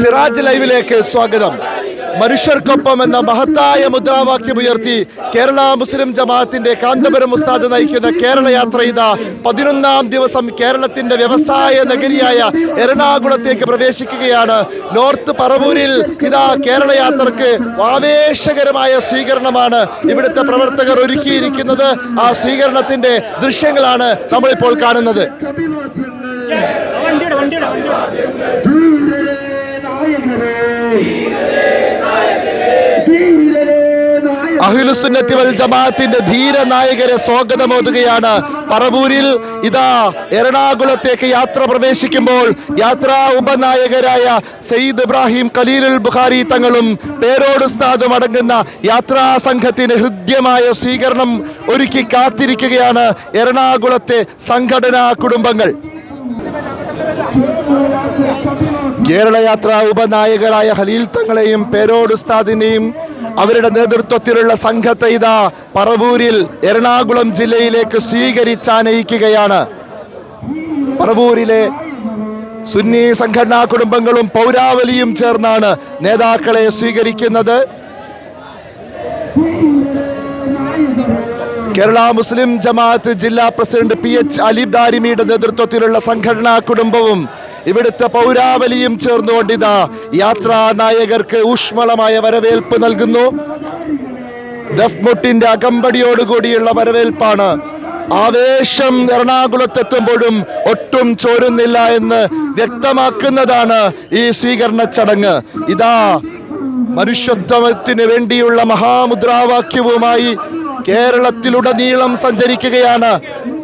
സിറാജ് ലൈവിലേക്ക് സ്വാഗതം. മനുഷ്യർക്കൊപ്പം എന്ന മഹത്തായ മുദ്രാവാക്യം ഉയർത്തി കേരള മുസ്ലിം ജമാഅത്തിന്റെ കാന്തപുരം ഉസ്താദ് നയിക്കുന്ന കേരള യാത്ര ഇതാ പതിനൊന്നാം ദിവസം കേരളത്തിന്റെ വ്യവസായ നഗരിയായ എറണാകുളത്തേക്ക് പ്രവേശിക്കുകയാണ്. നോർത്ത് പറവൂരിൽ ഇതാ കേരള യാത്രയ്ക്ക് ആവേശകരമായ സ്വീകരണമാണ് ഇവിടുത്തെ പ്രവർത്തകർ ഒരുക്കിയിരിക്കുന്നത്. ആ സ്വീകരണത്തിന്റെ ദൃശ്യങ്ങളാണ് നമ്മളിപ്പോൾ കാണുന്നത്. അഖിലുസുന്നത്തി വൽ ജമാഅത്തിന്റെ നായകരെ സ്വാഗതമോതുകയാണ്. പറവൂരിൽ ഇതാ എറണാകുളത്തേക്ക് യാത്ര പ്രവേശിക്കുമ്പോൾ യാത്രാ ഉപനായകരായ സയ്യിദ് ഇബ്രാഹിം ഖലീലുൽ ബുഖാരി തങ്ങളും പേരോട് ഉസ്താദും അടങ്ങുന്ന യാത്രാ സംഘത്തിന് ഹൃദ്യമായ സ്വീകരണം ഒരുക്കി കാത്തിരിക്കുകയാണ് എറണാകുളത്തെ സംഘടനാ കുടുംബങ്ങൾ. കേരള യാത്ര ഉപനായകരായ ഹലീൽ തങ്ങളെയും പേരോട് ഉസ്താദിനെയും അവരുടെ നേതൃത്വത്തിലുള്ള സംഘത്തെ ഇതാ പറവൂരിൽ എറണാകുളം ജില്ലയിലേക്ക് സ്വീകരിച്ചാനയിക്കുകയാണ് പറവൂരിലെ സുന്നി സംഘടനാ കുടുംബങ്ങളും പൗരാവലിയും ചേർന്നാണ് നേതാക്കളെ സ്വീകരിക്കുന്നത്. കേരള മുസ്ലിം ജമാഅത്ത് ജില്ലാ പ്രസിഡന്റ് പി എച്ച് അലിബ് ദാരിമിയുടെ നേതൃത്വത്തിലുള്ള സംഘടനാ കുടുംബവും ഇവിടുത്തെ പൗരാവലിയും ചേർന്നുകൊണ്ട് ഇതാ യാത്രാ നായകർക്ക് ഊഷ്മളമായ വരവേൽപ്പ് നൽകുന്നു. ദഫ്മുട്ടിന്റെ അകമ്പടിയോടുകൂടിയുള്ള വരവേൽപ്പാണ്. ആവേശം എറണാകുളത്തെത്തുമ്പോഴും ഒട്ടും ചോരുന്നില്ല എന്ന് വ്യക്തമാക്കുന്നതാണ് ഈ സ്വീകരണ ചടങ്ങ്. ഇതാ മനുഷ്യത്വത്തിന് വേണ്ടിയുള്ള മഹാമുദ്രാവാക്യവുമായി കേരളത്തിലുടനീളം സഞ്ചരിക്കുകയാണ്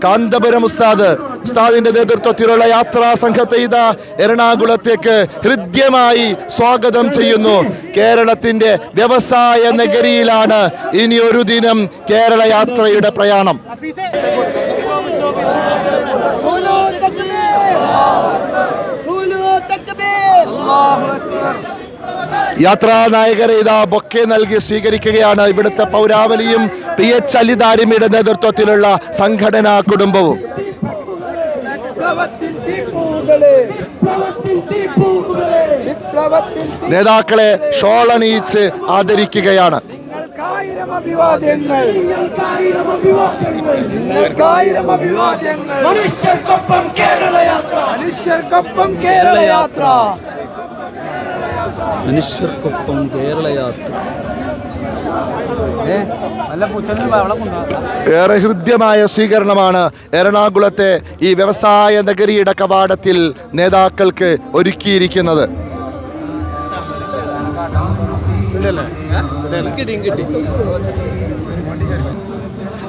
കാന്തപുരം ഉസ്താദ്. ഉസ്താദിന്റെ നേതൃത്വത്തിലുള്ള യാത്രാ സംഘത്തെ ഇതാ എറണാകുളത്തേക്ക് ഹൃദ്യമായി സ്വാഗതം ചെയ്യുന്നു. കേരളത്തിന്റെ വ്യവസായ നഗരിയിലാണ് ഇനി ഒരു ദിനം കേരള യാത്രയുടെ പ്രയാണം. യാത്രാനായകരെ ഇതാ ബൊക്കെ നൽകി സ്വീകരിക്കുകയാണ് ഇവിടുത്തെ പൗരാവലിയും പി എച്ച് അലിദാരിമിയുടെ നേതൃത്വത്തിലുള്ള സംഘടനാ കുടുംബവും. നേതാക്കളെ ഷോളണിയിച്ച് ആദരിക്കുകയാണ്. നിങ്ങൾക്കായിരം അഭിവാദ്യങ്ങൾ നിങ്ങൾക്കായിരം അഭിവാദ്യങ്ങൾ മനുഷ്യർക്കൊപ്പം കേരള യാത്ര മനുഷ്യർക്കൊപ്പം കേരള യാത്ര മനുഷ്യർക്കൊപ്പം കേരളയാത്ര. ഏറെ ഹൃദ്യമായ സ്വീകരണമാണ് എറണാകുളത്തെ ഈ വ്യവസായ നഗരിയുടെ കവാടത്തിൽ നേതാക്കൾക്ക് ഒരുക്കിയിരിക്കുന്നത്.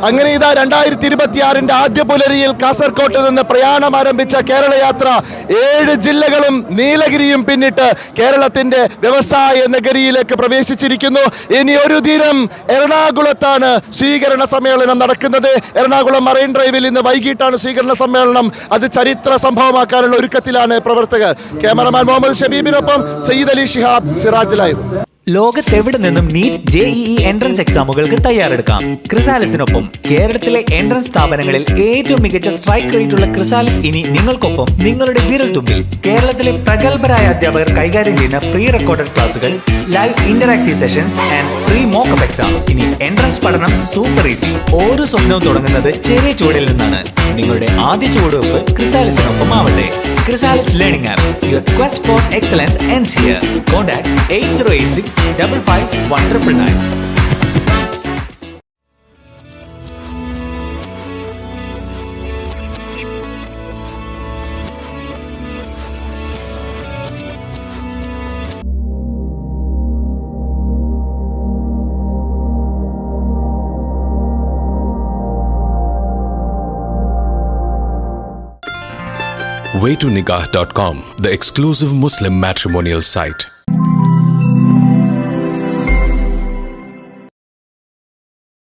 അങ്ങനെ ഇതാ രണ്ടായിരത്തി ഇരുപത്തിയാറിന്റെ ആദ്യ പുലരിയിൽ കാസർകോട്ട് നിന്ന് പ്രയാണം ആരംഭിച്ച കേരള യാത്ര ഏഴ് ജില്ലകളും നീലഗിരിയും പിന്നിട്ട് കേരളത്തിന്റെ വ്യവസായ നഗരിയിലേക്ക് പ്രവേശിച്ചിരിക്കുന്നു. ഇനി ഒരു ദിനം എറണാകുളത്താണ് സ്വീകരണ സമ്മേളനം നടക്കുന്നത്. എറണാകുളം മറൈൻ ഡ്രൈവിൽ ഇന്ന് വൈകിട്ടാണ് സ്വീകരണ സമ്മേളനം. അത് ചരിത്ര സംഭവമാക്കാനുള്ള ഒരുക്കത്തിലാണ് പ്രവർത്തകർ. ക്യാമറമാൻ മുഹമ്മദ് ഷബീബിനൊപ്പം സയ്യിദ് അലി ഷിഹാബ് സിറാജ് ലൈവ് ലോകത്തെവിടെ നിന്നും നീറ്റ് ജെ ഇ എൻട്രൻസ് എക്സാമുകൾക്ക് തയ്യാറെടുക്കാം. ക്രിസാലിസിനൊപ്പം കേരളത്തിലെ എൻട്രൻസ് സ്ഥാപനങ്ങളിൽ ഏറ്റവും മികച്ച സ്ട്രൈക്ക് റേറ്റ് ഉള്ള ക്രിസാലിസ് ഇനി നിങ്ങൾക്കൊപ്പം നിങ്ങളുടെ വിരൽ തുമ്പിൽ കേരളത്തിലെ പ്രഗത്ഭരായ അധ്യാപകർ കൈകാര്യം ചെയ്യുന്ന പ്രീ റെക്കോർഡഡ് ക്ലാസുകൾ live interactive sessions and free mock exam ഇനി എൻട്രൻസ് പഠനം സൂപ്പർ ഈസി ഓരോ സ്വപ്നവും തുടങ്ങുന്നത് ചെറിയ ചുവടിൽ നിന്നാണ്. നിങ്ങളുടെ ആദ്യ ചുവടുവെപ്പ് ക്രിസാലിസിനൊപ്പം ആവട്ടെ. Chrysalis learning app your quest for excellence ends here contact eight zero eight six Double five one triple nine. On the exclusive Muslim matrimonial site.